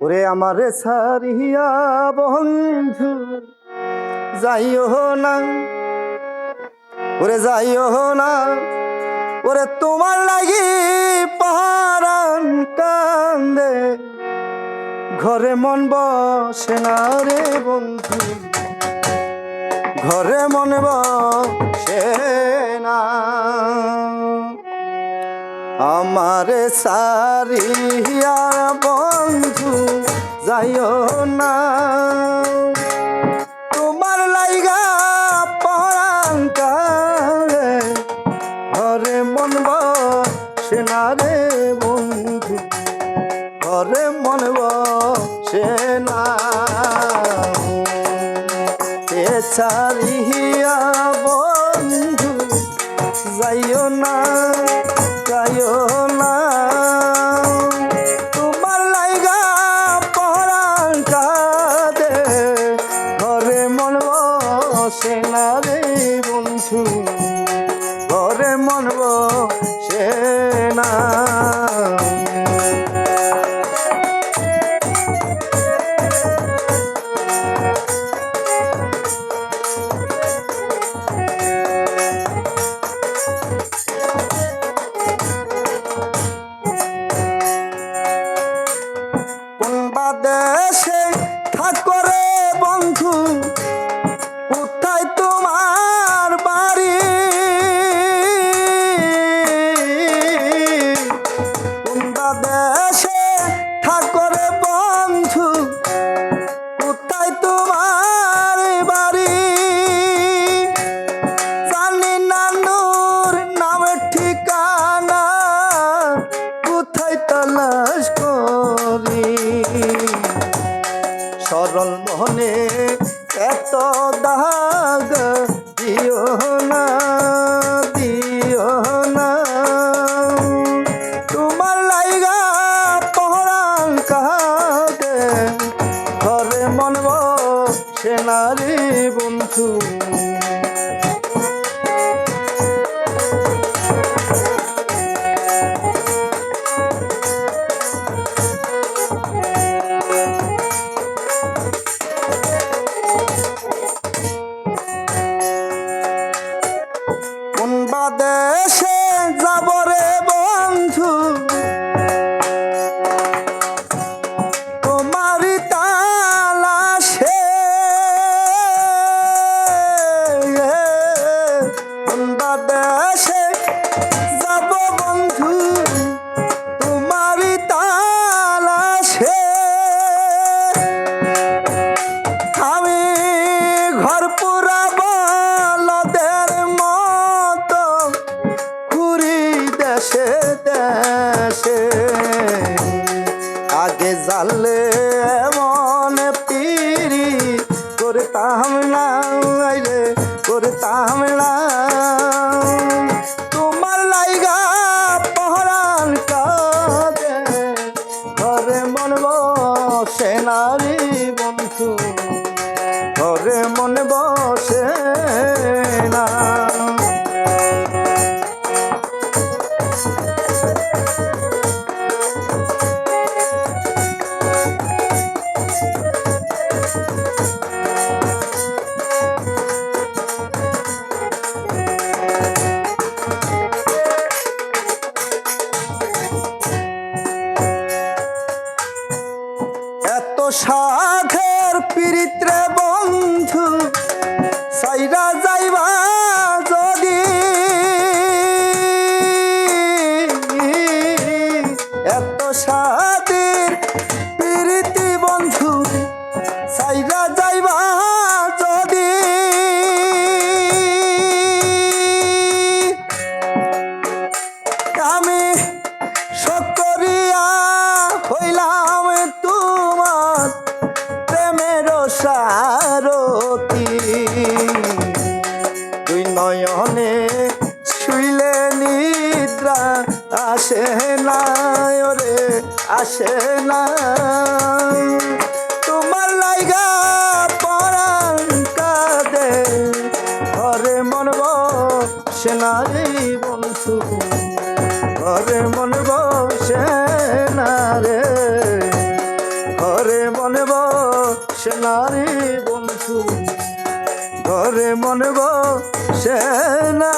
ওরে আমারে সারিয়া বন্ধু, যাইও না। ওরে যাইও না। ওরে তোমার লাগি পাহারান কান্দে, ঘরে মন বসে না রে বন্ধু, ঘরে মন বসে না। আমারে সারিয়া বন্ধু যাইও না। তোমার লাইগা পরান ঘরে মন বসে না রে বন্ধু, ঘরে মন বসে না ছাড়িয়া বন্ধু, যাইও না। ঘরে সে না কোথায় তালাশ করি। সরল মনে এত দাগ দিও না দিও না। তোমার লাইগা পহরান কাহাকে ঘরে মন বসে না রে বন্ধু? That. জানলে এমন পিরি করতাম না রে করতাম না। সারতি দুই নয়নে শুইলে নিদ্রা আসে না ওরে আসে না তোমার লাইগা পরাণ কাঁদে, ঘরে মন বসে না বন্ধু। ঘরে মন বসে না রে সে নারী ঘরে মন বসে না